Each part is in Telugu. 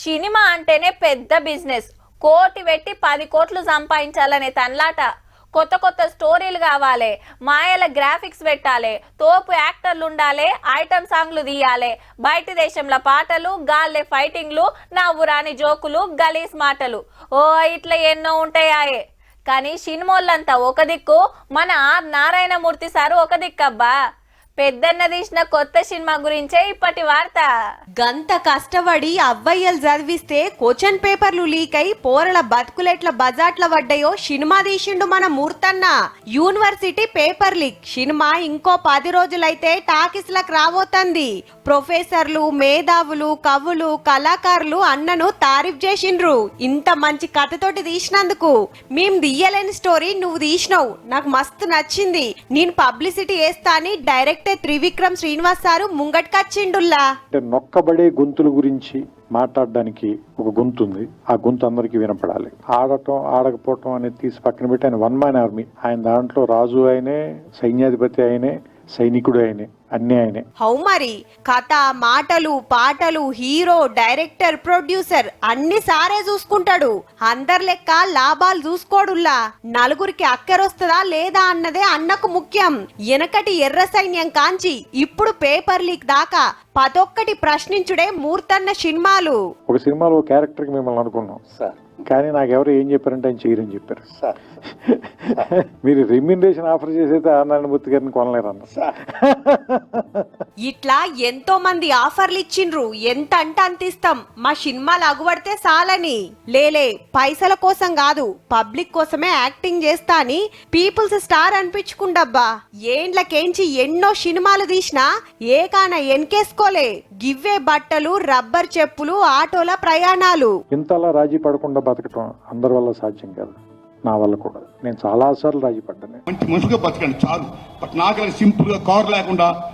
సినిమా అంటేనే పెద్ద బిజినెస్. కోటి పెట్టి పది కోట్లు సంపాదించాలనే తన్లాట. కొత్త కొత్త స్టోరీలు కావాలి మాయల గ్రాఫిక్స్ పెట్టాలి తోపు యాక్టర్లు ఉండాలి ఐటమ్ సాంగ్లు తీయాలి. బయట దేశంలో పాటలు గాల్లే ఫైటింగ్లు నవ్వురాని జోకులు గలీస్ మాటలు. ఓ ఇట్లా ఎన్నో ఉంటాయాయే. కానీ సినిమాలంతా ఒక దిక్కు మన ఆర్ నారాయణమూర్తి సారు ఒక దిక్కబ్బా. పెద్దన్న తీసిన కొత్త సినిమా గురించే ఇప్పటి వార్త. గంత కష్టపడి అవ్వయ్యలు చదివిస్తే క్వశ్చన్ పేపర్లు లీక్ అయి పోరల బతుకులెట్ల బజాట్ల పడ్డాయో సినిమా తీసిండు మన మూర్తన్న. University paper leak. సినిమా ఇంకో పది రోజులైతే టాకీస్లకు రాబోతుంది. ప్రొఫెసర్లు మేధావులు కవులు కళాకారులు అన్నను తారీఫ్ చేసిండ్రు. ఇంత మంచి కథతోటి తీసినందుకు. మేం దియ్యలేని స్టోరీ నువ్వు తీసినావు. నాకు మస్తు నచ్చింది. నేను పబ్లిసిటీ వేస్తా అని direct director Trivikram Srinivas sir ముంగట్కచ్చిండుల్లా అంటే నొక్కబడే గొంతుల గురించి మాట్లాడడానికి ఒక గొంతు ఉంది ఆ గొంతు అందరికీ వినపడాలి. ఆడటం ఆడకపోవటం అనేది తీసి పక్కన పెట్టి ఆయన వన్ మ్యాన్ ఆర్మీ. ఆయన దాంట్లో రాజు ఆయనే సైన్యాధిపతి ఆయనే సైనికుడు ఆయనే. అన్ని ఆయనే హౌ మరి? కథ మాటలు పాటలు హీరో డైరెక్టర్ ప్రొడ్యూసర్ అన్ని సారే చూసుకుంటాడు. అందరి లెక్క లాభాలు చూసుకోడుల్లా. నలుగురికి అక్కరొస్తుందా లేదా అన్నదే అన్నకు ముఖ్యం. వెనకటి ఎర్ర సైన్యం కాంచి ఇప్పుడు పేపర్ లీక్ దాకా పదొక్కటి ప్రశ్నించుడే మూర్తన్న సినిమాలు. ఒక సినిమాలో ఒక క్యారెక్టర్కి మిమ్మల్ని అనుకున్నాం. సార్. కానీ నాకు ఎవరు ఏం చెప్పారంటే ఆయన చేయరని చెప్పారు. సార్. మీరు రెమ్యూనరేషన్ ఆఫర్ చేసైతే ఆనారాయణమూర్తి గారిని కొనలేరన్న. సార్. ఇట్లా ఎంతో మంది ఆఫర్లు ఇచ్చిండ్రు ఎంత అంటే అంత ఇస్తాం. మా సినిమాలు అగుపడితే చాలని లేలే పైసల కోసం కాదు. పబ్లిక్ కోసమే యాక్టింగ్ చేస్తా అని పీపుల్స్ స్టార్ అనిపించుకుండబ్బా. ఏండ్లకేంచి ఎన్నో సినిమాలు తీసినా ఏకాన ఎన్కేసుకోలే. గివ్వే బట్టలు రబ్బర్ చెప్పులు ఆటోల ప్రయాణాలు. ఇంతలా రాజీ పడకుండా బతకటం అందరి వల్ల సాధ్యం కాదు. నా వల్ల కూడా. నేను చాలాసార్లు రాజీ పడ్డాను. మంచి మనుషులుగా బతకండి చాలు. బట్ నాకు సింపుల్గా కారు లేకుండా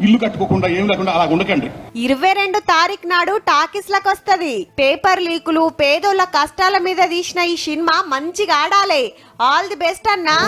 ఇల్లు కట్టుకోకుండా ఏం లేకుండా అలా ఉండకండి. ఇరవై రెండు తారీఖు నాడు టాకీస్లకు వస్తది. పేపర్ లీకులు పేదోళ్ళ కష్టాల మీద తీసిన ఈ సినిమా మంచిగా ఆడాలి. ఆల్ ది బెస్ట్ అన్నా.